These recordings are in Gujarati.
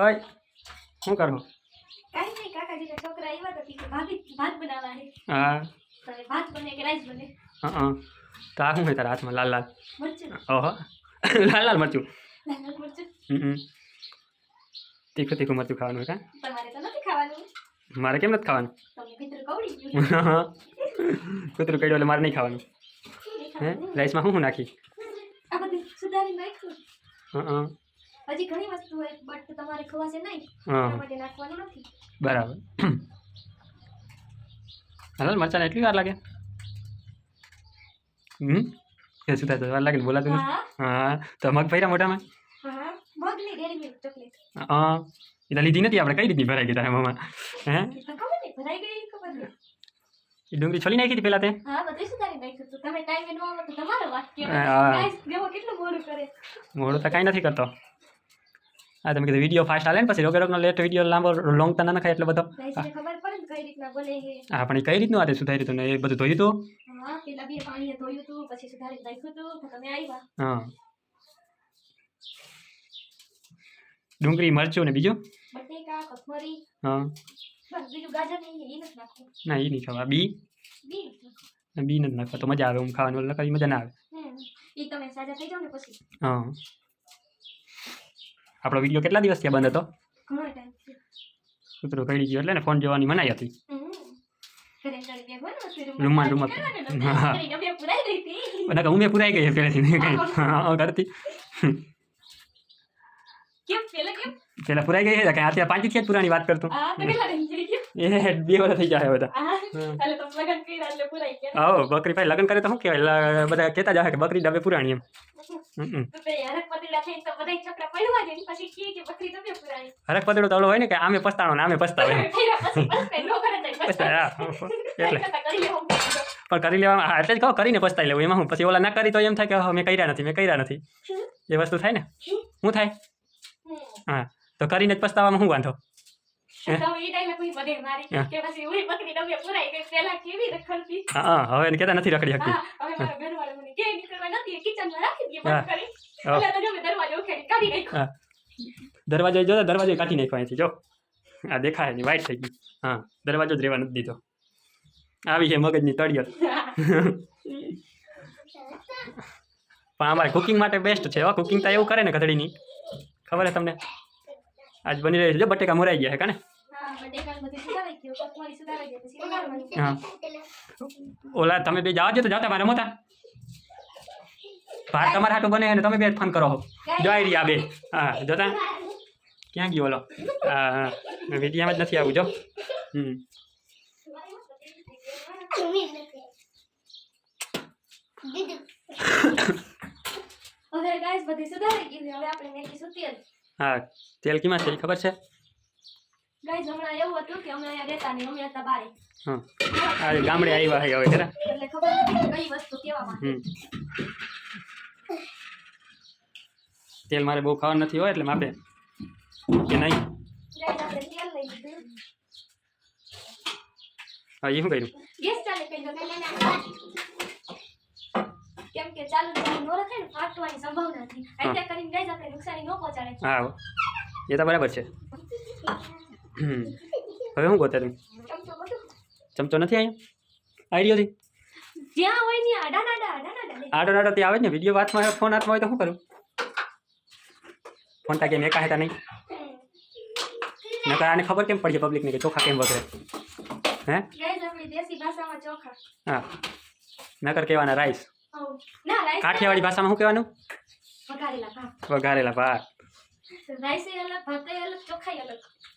ઓય શું કરો કાંઈ નહીં કાકાજીના છોકરા આવ્યા હતા કે ભાભી ભાત બનાવવા હે હા તો હવે ભાત બને કે રાઈસ બને હા તો આ શું છે તારા હાથમાં લાલ લાલ મરચું ઓહો લાલ લાલ મરચું લાલ લાલ મરચું હમ તીખું તીખું મરચું ખાવાનું છે તમારે તો નથી ખાવાનું કાં મારે કેમ નથી ખાવાનું તમને કીધું કવડી ગયું કૂતરું કડ્યું એટલે મારે નહીં ખાવાનું હે રાઈસમાં શું શું નાખી આ બધું સુધારી નાખ્યું હા હજી ઘણી વસ્તુ હોય બટ તમારે ખવાશે નહીં હા એના માટે નાખવાનું નથી બરાબર હાલ મરચાને એટલી વાર લાગે હમ એ શું થાય વાર લાગે ને બોલાતું નથી હા હા તો મગ ભર્યા મોઢામાં હા મગની ડેરી મિલ્ક ચોકલેટ હા એટલે લીધી નથી આપણે કઈ રીતની ભરાઈ ગઈ તારા મોમાં હે તો ખબર નહીં ભરાઈ ગઈ ખબર નહીં એ ડુંગળી છોલી નાખી હતી પેલા તે હા બધું સુધારી નાખ્યું તું તમે ટાઈમે ન આવો તો તમારો વાત હા. કહેવાય ગાઈસ દેવો કેટલું મોડું કરે મોડું તો કાંઈ નથી કરતો હા તમે કીધું વીડિયો ફાસ્ટ હાલે ને પછી રોગે રોગનો લેટ વીડિયો લાંબો લોંગ તો ના નખાય એટલે બધો. હા પણ એ કઈ રીતનું આ સુધારી હતું ને? એ બધું ધોયું હતું હા તો ડુંગળી મરચું ને બીજું? હા. ના એ નહીં ખાવા. બી? બી નથી નાખવું. તો મજા આવે હું ખાવાનું કઈ મજા ના આવે. હા. આપણો વિડીયો કેટલા દિવસ ત્યાં બંધ હતો ઘણો ટાઈમ છે કૂતરો કઈ ગયો એટલે ને ફોન જોવાની મનાઈ હતી હમ ઘરે ઘરે બે હોય ને પછી રૂમાલ, રૂમાલ. કરવાને નહોતા. હા. કરીને બે પુરાઈ ગઈ હતી બધા હું મેં પુરાઈ ગઈ પહેલેથી હા કરતી કેમ પેલા કેમ પેલા પુરાઈ ગઈ છે કે અત્યારે પાંચ થી જ પુરાણી વાત કરતો આ તો કેટલા ટાઈમ થઈ ગયો એ બે વર્ષ થઈ જાય બધા આ એટલે તમે લગન કર્યા એટલે પુરાઈ ગયા આવો બકરી ભાઈ લગ્ન કરે તો શું કહેવાય લ- બધા કહેતા જ હશે કે બકરી ડબે પુરાણી એમ હમ. તો તે હરક પતેડા તળો હોય ને કે આમે પસ્તાણો ને આમે પસ્તાવે હા. એટલે. લેવું? પણ કરી લેવામાં હા એટલે જ કહો કરીને પસ્તાઈ લેવું એમાં હું? પછી ઓલા ના કરી તો એમ થાય કે હા, મેં કર્યા નથી મેં કર્યા નથી. એ વસ્તુ થાય ને? શું? થાય? હા તો કરીને જ પસ્તાવામાં શું વાંધો? હા. હવે એને કહેતા નથી રખડી શકતી. દરવાજો જો દરવાજો કાઢી નાખ્યો અહીંથી જો. આ દેખાય નહીં વાઈટ થઈ ગઈ હા દરવાજો જ રહેવા નથી દીધો. આવી છે મગજની તળિયત પણ અમારે કુકિંગ માટે બેસ્ટ છે હો. કુકિંગ તો એવું કરે ને કથળીની ખબર છે તમને? આજ બની રહી છે જો બટેકા મરાઈ ગયા છે કાને? ઓલા તમે બે જાઓ છો તો જાતા મારે મોટા ભાત તમારા હાટું બને અને તમે બે ફોન કરો જો આવી રહ્યા બે હા જોતા ક્યાં ગયો ઓલો હા હા વિડીયામાં જ નથી આવું જો હમ હવે ગાઈસ બધી સુધારાઈ ગઈ છે. હવે આપણે નાખીશું તેલ હા તેલ કીમાં છે એ ખબર છે ગાઈસ હમણાં એવું હતું કે અમે અહીંયા રહેતા નહીં અમે હતા બારે. હા. આ ગામડે આવ્યા છે હવે ખરા? એટલે ખબર નથી કઈ વસ્તુ કેવા માંગે. તેલ મારે બહુ ખાવાનું નથી હોય એટલે માપે. કે નહીં? હા એ શું કર્યું? ગેસ ચાલે કરી દો કેમ કે ચાલુ ન રખાય ને ફાટવાની સંભાવના એટલે કરીને ગાઈસ આપણે નુકસાની ન પહોંચાડે. હા હો. એ તો બરાબર છે. હવે શું ગોતે તું ચમચો બધું ચમચો નથી અહીંયા આવી રહ્યો છે જ્યાં હોય ને આડા નાડા આડા નાડા આડો આડો ત્યાં આવે જ ને વિડીયો હાથમાં હોય, ફોન હાથમાં હોય તો શું કરું ફોન તાકે મેં હતા નહીં નકર આને ખબર કેમ પડી પબ્લિકને કે ચોખા કેમ વગરે હે ગાઈસ આપણી દેશી ભાષામાં ચોખા હા નકર કહેવાના રાઈસ હઉ. ના રાઈસ કાઠિયાવાડી ભાષામાં શું કહેવાનું વઘારેલા ભાત વઘારેલા ભાત રાઈસ અલગ ભાત અલગ ચોખાઈ અલગ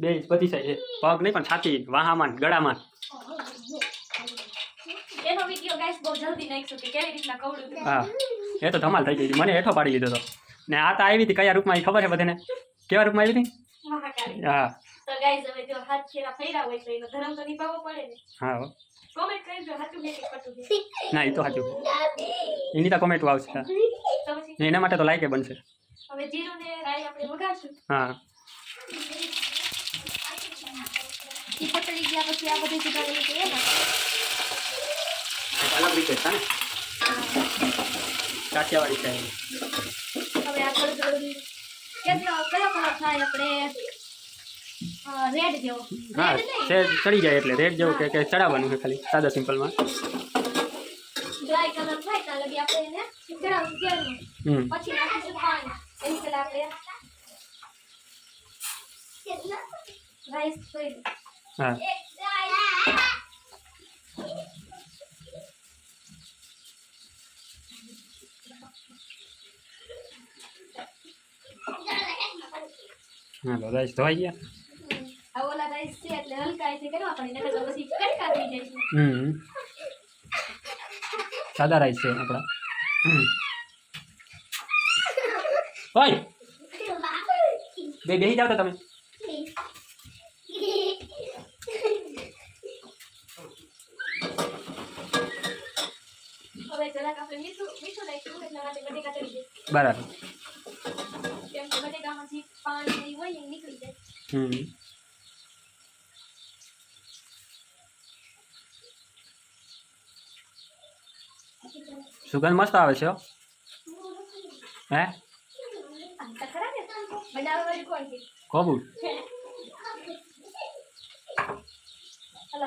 બે પતી જાય છે. પગ નહીં પણ છાતી વાહામાં ગળામાં. હા એ તો ધમાલ થઈ ગઈ મને હેઠો પાડી લીધો હતો. ને આ તો આવી હતી કયા રૂપમાં એ ખબર છે બધાને? કેવા રૂપમાં આવી હતી? હા. હા ના એ તો સાચું એની તો કોમેન્ટ આવશે એના માટે તો લાઈકે બનશે. હા. ઈ પતળી ગયા પછી આ બધી સુધારેલી છે એમાં અલગ રીતે છે ને કાઠિયાવાડી છે હવે આ થોડું થોડું કેટલો કયો કલર થાય આપણે રેડ જેવો હા રેડ નહીં છે ચડી જાય એટલે રેડ જેવું કે કે ચડાવવાનું છે ખાલી સાદા સિમ્પલમાં ડ્રાય કલર થાય ત્યાં લગી આપણે એને ચડાવવું તેલનું હમ પછી નાખીશું પાણી એની પહેલા આપણે રાઈસ ધોઈ દઈએ. હા હા તો રાઈસ ધોવાઈ ગયા આ ઓલા રાઈસ છે એટલે હલકા એથી કરવા પડે નકર તો પછી કડકા થઈ જાય છે હમ સાદા રાઈસ છે આપણા હમ. ઓય બે બેસી જાવ તો તમે બરાબર. કેમ કે બટેકામાંથી પાણી હોય ને નીકળી હમ. સુગંધ મસ્ત આવે છે હે. આ તો ખરા ને બનાવવા કોણ કે કોબુલ હલો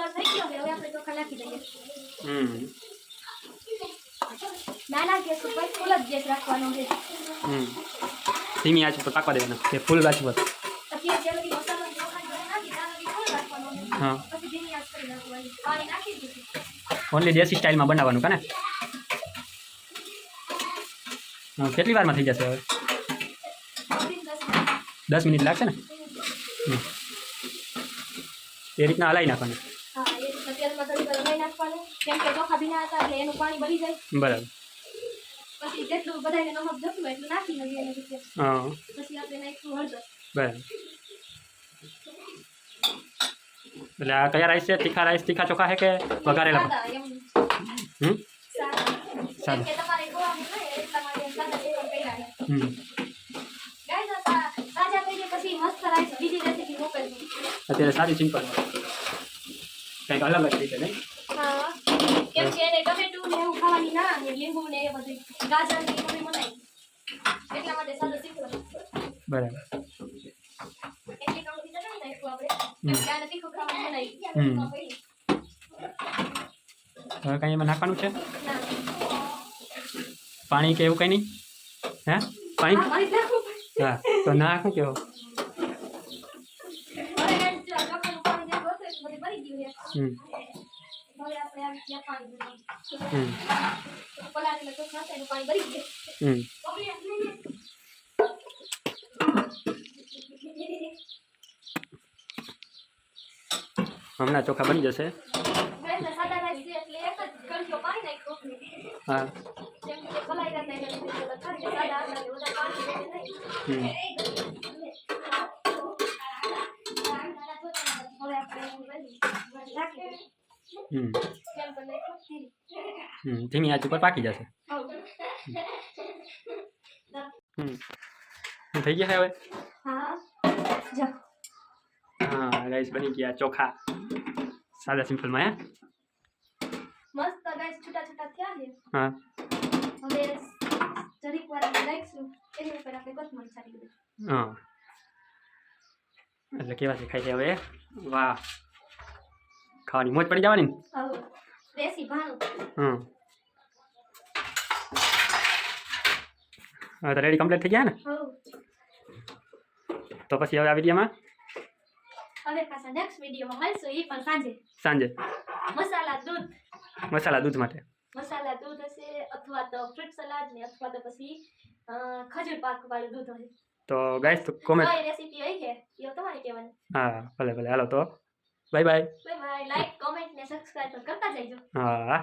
કલર થઈ ગયો હવે આપણે ચોખા નાખી દઈએ. હમ. નાના ગેસ ઉપર ફૂલ જ ગેસ રાખવાનો છે. હમ. ધીમી આંચ ઉપર પાકવા દેવાના તે ફૂલ આંચ પર પછી જેલથી મસાલો ને ચોખા જોડે નાખી ત્યાં લગી ફૂલ રાખવાનો છે. હા. ઓનલી દેશી સ્ટાઇલમાં બનાવવાનું કાને કેટલી વારમાં થઈ જશે હવે? દસ મિનિટ. લાગશે ને? એ રીતના હલાવી નાખવાનું. કેમ કે ચોખા ભીના હતા એટલે એનું પાણી બળી જાય બરાબર પછી જેટલું બધાને નમક જતું હોય એટલું નાખી દઈએ એને પછી હા પછી આપણે નાખ્યું હળદર બરાબર એટલે આ કયા રાઈસ છે તીખા રાઈસ તીખા ચોખા છે કે વઘારેલા સાદા એમ હમ સાદા કેમ સાદા કે તમારે ગોળાનું હોય એટલા માટે સાદા ચિકન કર્યા છે હમ ગાઈસ આ તા- તાજા થઈ જાય પછી મસ્ત રાઈસ બીજી રેસીપી મોકલજો અત્યારે સારી સિમ્પલ કંઈક અલગ જ રીતે નહીં પછી હવે કંઈ એમાં નાખવાનું છે? પાણી કે એવું કંઈ નહીં? હે? પાણી. હા, તો નાખું કેવો. હમ. હમ. હમ હમણાં ચોખા બની જશે Guys, આ સાદા rice છે એટલે એક જ ગળથીઓ પાણી નાખ્યું. હા જેમ કે પલાળેલા હતા એના લીધે થોડા ખાલી સાદા હતા એટલે વધારે પાણી જોઈએ નહીં. હમ હવે આપણે એનું ભરી રાખી દઈએ. હમ કેમ કરી નાખ્યું? ધીરી. હમ ધીમી આંચ ઉપર પાકી જશે હવ. હમ થઈ ગયા હવે? હા. રાઈસ બની ગયા ચોખા. સાદા સિમ્પલમાં માં મસ્ત ગાઈસ છૂટા છૂટા થયા છે. હા. હવે જરીક વાર આપણે એની ઉપર આપણે કોથમરી છાંટી દઈશું. હા. એટલે કેવા ખાઈ છે હવે? વાહ. ખાવાની મોજ પડી જવાની ને? દેશી ભાણું. હમ. તો રેડી કમ્પ્લીટ થઈ ગયા ને તો પછી હવે આ વિડીયોમાં હવે પાછા નેક્સ્ટ વિડીયોમાં મળશું એ પણ સાંજે સાંજે મસાલા દૂધ મસાલા દૂધ માટે મસાલા દૂધ હશે અથવા તો ફ્રૂટ સલાડ ને અથવા તો પછી ખજૂર પાક વાળું દૂધ હોય તો ગાઈસ તો કોમેન્ટ કઈ રેસીપી હોય છે એ તમારે કહેવાની હા ભલે ભલે હાલો તો bye bye bye bye like comment ને સબસ્ક્રાઇબ કરતા જજો હા